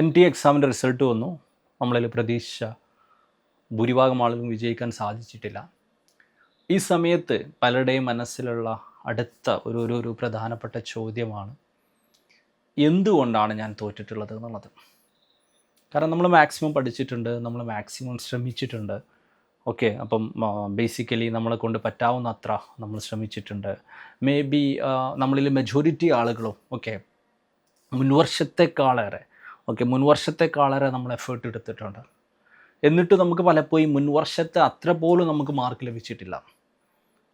N T എക്സാമിന്റെ result വന്നു. നമ്മളിൽ പ്രതീക്ഷ ഭൂരിഭാഗം ആളുകളും വിജയിക്കാൻ സാധിച്ചിട്ടില്ല. ഈ സമയത്ത് പലരുടെയും മനസ്സിലുള്ള അടുത്ത ഒരു ഒരു ഒരു പ്രധാനപ്പെട്ട ചോദ്യമാണ് എന്തുകൊണ്ടാണ് ഞാൻ തോറ്റിട്ടുള്ളത് എന്നുള്ളത്? കാരണം നമ്മൾ മാക്സിമം പഠിച്ചിട്ടുണ്ട് നമ്മൾ മാക്സിമം ശ്രമിച്ചിട്ടുണ്ട്. ഓക്കെ അപ്പം ബേസിക്കലി നമ്മളെ കൊണ്ട് പറ്റാവുന്ന അത്ര നമ്മൾ ശ്രമിച്ചിട്ടുണ്ട്. മേ ബി നമ്മളിൽ മെജോറിറ്റി ആളുകളും ഓക്കെ മുൻവർഷത്തെക്കാളേറെ ഓക്കെ മുൻവർഷത്തെക്കാളേറെ നമ്മൾ എഫേർട്ട് എടുത്തിട്ടുണ്ട്. എന്നിട്ട് നമുക്ക് പലപ്പോഴും മുൻവർഷത്തെ അത്ര പോലും നമുക്ക് മാർക്ക് ലഭിച്ചിട്ടില്ല.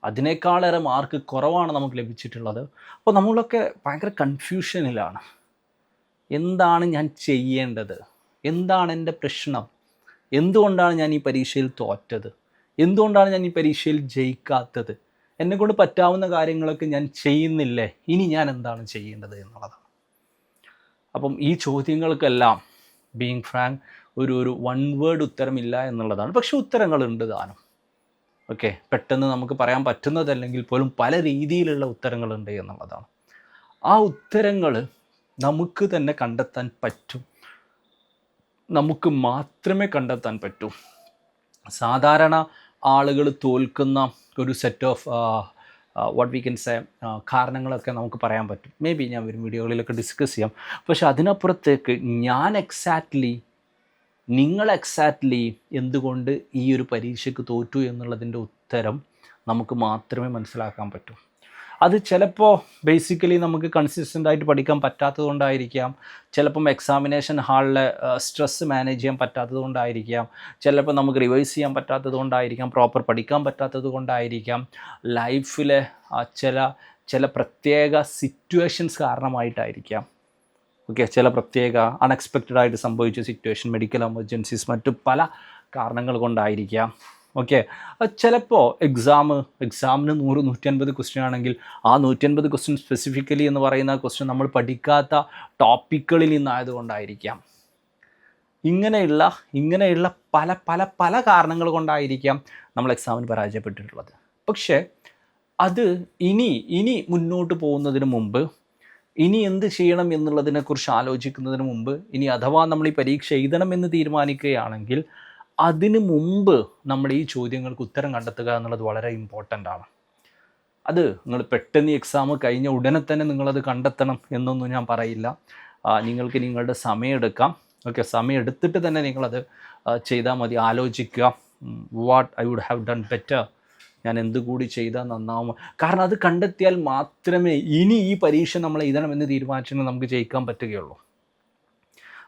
അതിനേക്കാളേറെ മാർക്ക് കുറവാണ് നമുക്ക് ലഭിച്ചിട്ടുള്ളത്. അപ്പോൾ നമ്മളൊക്കെ ഭയങ്കര കൺഫ്യൂഷനിലാണ് എന്താണ് ഞാൻ ചെയ്യേണ്ടത്? എന്താണ് എന്റെ പ്രശ്നം? എന്തുകൊണ്ടാണ് ഞാൻ ഈ പരീക്ഷയിൽ തോറ്റത്? എന്തുകൊണ്ടാണ് ഞാൻ ഈ പരീക്ഷയിൽ ജയിക്കാത്തത്? എന്നെക്കൊണ്ട് പറ്റാവുന്ന കാര്യങ്ങളൊക്കെ ഞാൻ ചെയ്യുന്നില്ലേ? ഇനി ഞാൻ എന്താണ് ചെയ്യേണ്ടത് എന്നുള്ളതാണ് അപ്പം ഈ ചോദ്യങ്ങൾക്കെല്ലാം ബീങ് ഫ്രാങ്ക് ഒരു ഒരു വൺ വേർഡ് ഉത്തരമില്ല എന്നുള്ളതാണ്. പക്ഷെ ഉത്തരങ്ങളുണ്ട് താനും ഓക്കെ പെട്ടെന്ന് നമുക്ക് പറയാൻ പറ്റുന്നതല്ലെങ്കിൽ പോലും പല രീതിയിലുള്ള ഉത്തരങ്ങളുണ്ട് എന്നുള്ളതാണ്. ആ ഉത്തരങ്ങൾ നമുക്ക് തന്നെ കണ്ടെത്താൻ പറ്റും. നമുക്ക് മാത്രമേ കണ്ടെത്താൻ പറ്റൂ. സാധാരണ ആളുകൾ തോൽക്കുന്ന ഒരു set of what we can say കാരണങ്ങളൊക്കെ നമുക്ക് പറയാൻ പറ്റും. മേ ബി ഞാൻ വരും വീഡിയോകളിലൊക്കെ ഡിസ്കസ് ചെയ്യാം. പക്ഷെ അതിനപ്പുറത്തേക്ക് ഞാൻ എക്സാക്ട്ലി നിങ്ങൾ എക്സാക്ട്ലി എന്തുകൊണ്ട് ഈ ഒരു പരീക്ഷയ്ക്ക് തോറ്റു എന്നുള്ളതിന്റെ ഉത്തരം നമുക്ക് മാത്രമേ മനസ്സിലാക്കാൻ പറ്റൂ. അത് ചിലപ്പോൾ ബേസിക്കലി നമുക്ക് കൺസിസ്റ്റന്റ് ആയിട്ട് പഠിക്കാൻ പറ്റാത്തത് കൊണ്ടായിരിക്കാം ചിലപ്പം എക്സാമിനേഷൻ ഹാളിലെ സ്ട്രെസ്സ് മാനേജ് ചെയ്യാൻ പറ്റാത്തത് കൊണ്ടായിരിക്കാം ചിലപ്പോൾ നമുക്ക് റിവൈസ് ചെയ്യാൻ പറ്റാത്തത് കൊണ്ടായിരിക്കാം പ്രോപ്പർ പഠിക്കാൻ പറ്റാത്തത് കൊണ്ടായിരിക്കാം ലൈഫിലെ ചില ചില പ്രത്യേക സിറ്റുവേഷൻസ് കാരണമായിട്ടായിരിക്കാം. ഓക്കെ ചില പ്രത്യേക അൺഎക്സ്പെക്റ്റഡ് ആയിട്ട് സംഭവിച്ച സിറ്റുവേഷൻ മെഡിക്കൽ എമർജൻസീസ് മറ്റു പല കാരണങ്ങൾ കൊണ്ടായിരിക്കാം. ഓക്കെ ചിലപ്പോൾ എക്സാം എക്സാമിന് നൂറ് നൂറ്റൻപത് ക്വസ്റ്റ്യൻ ആണെങ്കിൽ ആ നൂറ്റൻപത് ക്വസ്റ്റ്യൻ സ്പെസിഫിക്കലി എന്ന് പറയുന്ന ക്വസ്റ്റ്യൻ നമ്മൾ പഠിക്കാത്ത ടോപ്പിക്കുകളിൽ നിന്നായതുകൊണ്ടായിരിക്കാം. ഇങ്ങനെയുള്ള ഇങ്ങനെയുള്ള പല പല പല കാരണങ്ങൾ കൊണ്ടായിരിക്കാം നമ്മൾ എക്സാമിന് പരാജയപ്പെട്ടിട്ടുള്ളത്. പക്ഷേ അത് ഇനി ഇനി മുന്നോട്ട് പോകുന്നതിന് മുമ്പ് ഇനി എന്ത് ചെയ്യണം എന്നുള്ളതിനെക്കുറിച്ച് ആലോചിക്കുന്നതിന് മുമ്പ് ഇനി അഥവാ നമ്മൾ ഈ പരീക്ഷ എഴുതണം എന്ന് തീരുമാനിക്കുകയാണെങ്കിൽ അതിന് മുമ്പ് നമ്മൾ ഈ ചോദ്യങ്ങൾക്ക് ഉത്തരം കണ്ടെത്തുക എന്നുള്ളത് വളരെ ഇമ്പോർട്ടന്റ് ആണ്. അത് നിങ്ങൾ പെട്ടെന്ന് എക്സാം കഴിഞ്ഞ ഉടനെ തന്നെ നിങ്ങളത് കണ്ടെത്തണം എന്നൊന്നും ഞാൻ പറയില്ല. നിങ്ങൾക്ക് നിങ്ങളുടെ സമയം എടുക്കാം. ഓക്കെ സമയം എടുത്തിട്ട് തന്നെ നിങ്ങളത് ചെയ്താൽ മതി. ആലോചിക്കുക. What I would have done better ഞാൻ എന്തുകൂടി ചെയ്താൽ നന്നാവും. കാരണം അത് കണ്ടെത്തിയാൽ മാത്രമേ ഇനി ഈ പരീക്ഷ നമ്മൾ എഴുതണമെന്ന് തീരുമാനിച്ചാൽ നമുക്ക് ജയിക്കാൻ പറ്റുകയുള്ളൂ.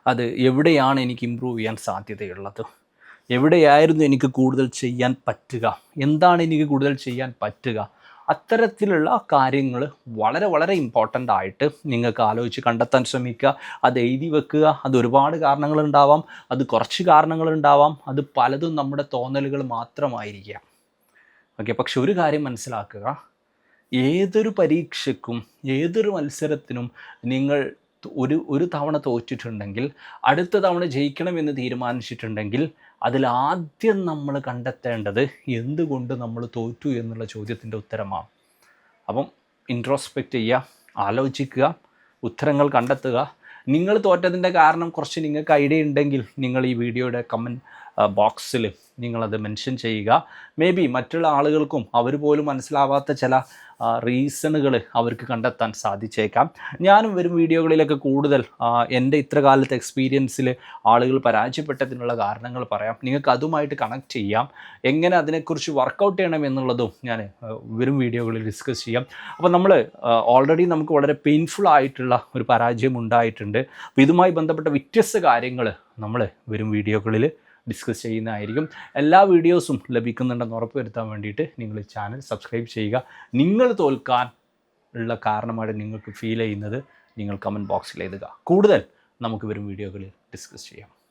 അത് എവിടെയാണ് എനിക്ക് ഇമ്പ്രൂവ് ചെയ്യാൻ സാധ്യതയുള്ളത്? എവിടെയായിരുന്നു എനിക്ക് കൂടുതൽ ചെയ്യാൻ പറ്റുക? എന്താണ് എനിക്ക് കൂടുതൽ ചെയ്യാൻ പറ്റുക? അത്തരത്തിലുള്ള കാര്യങ്ങൾ വളരെ വളരെ ഇമ്പോർട്ടന്റ് ആയിട്ട് നിങ്ങൾക്ക് ആലോചിച്ച് കണ്ടെത്താൻ ശ്രമിക്കുക. അത് എഴുതി വെക്കുക. അത് ഒരുപാട് കാരണങ്ങളുണ്ടാവാം. അത് കുറച്ച് കാരണങ്ങളുണ്ടാവാം. അത് പലതും നമ്മുടെ തോന്നലുകൾ മാത്രമായിരിക്കാം. ഓക്കെ പക്ഷെ ഒരു കാര്യം മനസ്സിലാക്കുക. ഏതൊരു പരീക്ഷയ്ക്കും ഏതൊരു മത്സരത്തിനും നിങ്ങൾ ഒരു ഒരു തവണ തോറ്റിട്ടുണ്ടെങ്കിൽ അടുത്ത തവണ ജയിക്കണമെന്ന് തീരുമാനിച്ചിട്ടുണ്ടെങ്കിൽ അതിൽ ആദ്യം നമ്മൾ കണ്ടെത്തേണ്ടത് എന്തുകൊണ്ട് നമ്മൾ തോറ്റു എന്നുള്ള ചോദ്യത്തിന്റെ ഉത്തരമാണ്. അപ്പം ഇൻട്രോസ്പെക്റ്റ് ചെയ്യുക ആലോചിക്കുക ഉത്തരങ്ങൾ കണ്ടെത്തുക. നിങ്ങൾ തോറ്റതിന്റെ കാരണം കുറച്ച് നിങ്ങൾക്ക് ഐഡിയ ഉണ്ടെങ്കിൽ നിങ്ങൾ ഈ വീഡിയോയുടെ കമന്റ് ബോക്സിൽ നിങ്ങളത് മെൻഷൻ ചെയ്യുക. മേ ബി മറ്റുള്ള ആളുകൾക്കും അവർ പോലും മനസ്സിലാവാത്ത ചില റീസണുകൾ അവർക്ക് കണ്ടെത്താൻ സാധിച്ചേക്കാം. ഞാനും വരും വീഡിയോകളിലൊക്കെ കൂടുതൽ എന്റെ ഇത്ര കാലത്തെ എക്സ്പീരിയൻസിൽ ആളുകൾ പരാജയപ്പെട്ടതിനുള്ള കാരണങ്ങൾ പറയാം. നിങ്ങൾക്ക് അതുമായിട്ട് കണക്ട് ചെയ്യാം. എങ്ങനെ അതിനെക്കുറിച്ച് വർക്കൗട്ട് ചെയ്യണം എന്നുള്ളതും ഞാൻ വരും വീഡിയോകളിൽ ഡിസ്കസ് ചെയ്യാം. അപ്പോൾ നമ്മൾ ഓൾറെഡി നമുക്ക് വളരെ പെയിൻഫുൾ ആയിട്ടുള്ള ഒരു പരാജയം ഉണ്ടായിട്ടുണ്ട്. അപ്പോൾ ഇതുമായി ബന്ധപ്പെട്ട വ്യത്യസ്ത കാര്യങ്ങൾ നമ്മൾ വരും വീഡിയോകളിൽ ഡിസ്കസ് ചെയ്യുന്നതായിരിക്കും. എല്ലാ വീഡിയോസും ലഭിക്കുന്നുണ്ടെന്ന് ഉറപ്പുവരുത്താൻ വേണ്ടിയിട്ട് നിങ്ങൾ ചാനൽ സബ്സ്ക്രൈബ് ചെയ്യുക. നിങ്ങൾ തോൽക്കാൻ ഉള്ള കാരണമായിട്ട് നിങ്ങൾക്ക് ഫീൽ ചെയ്യുന്നത്. നിങ്ങൾ കമന്റ് ബോക്സിൽ എഴുതുക. കൂടുതൽ നമുക്ക് വരും വീഡിയോകളിൽ ഡിസ്കസ് ചെയ്യാം.